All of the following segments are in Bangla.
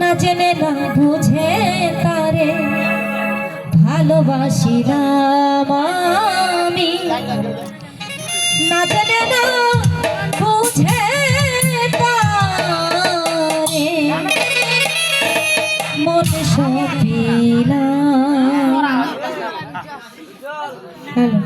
না জেনে না বুঝে তারে ভালোবাসিলাম আমি। না জেনে না বুঝে তারে মন সপিলাম। হ্যালো।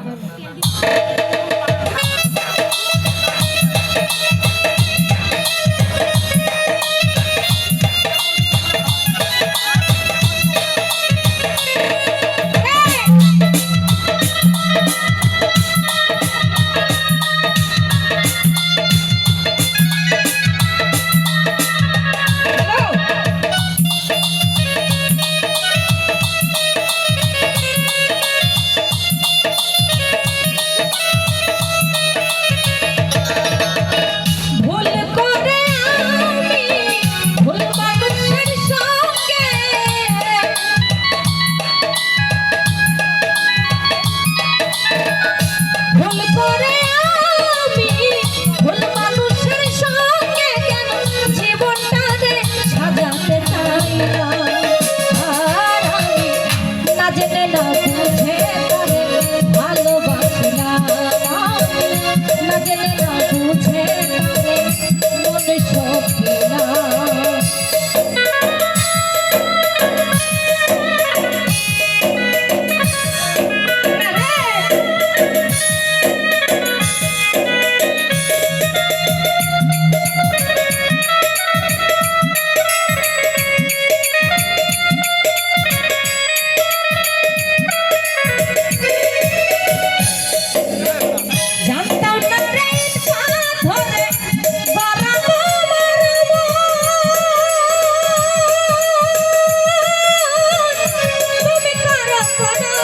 জীবন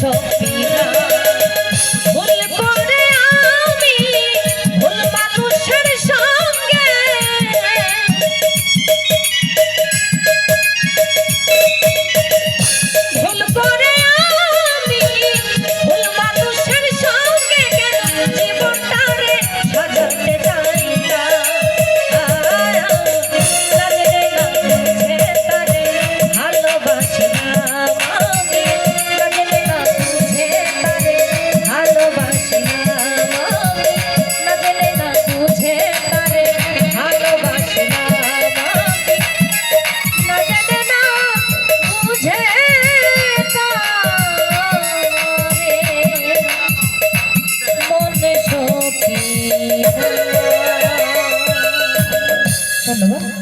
手臂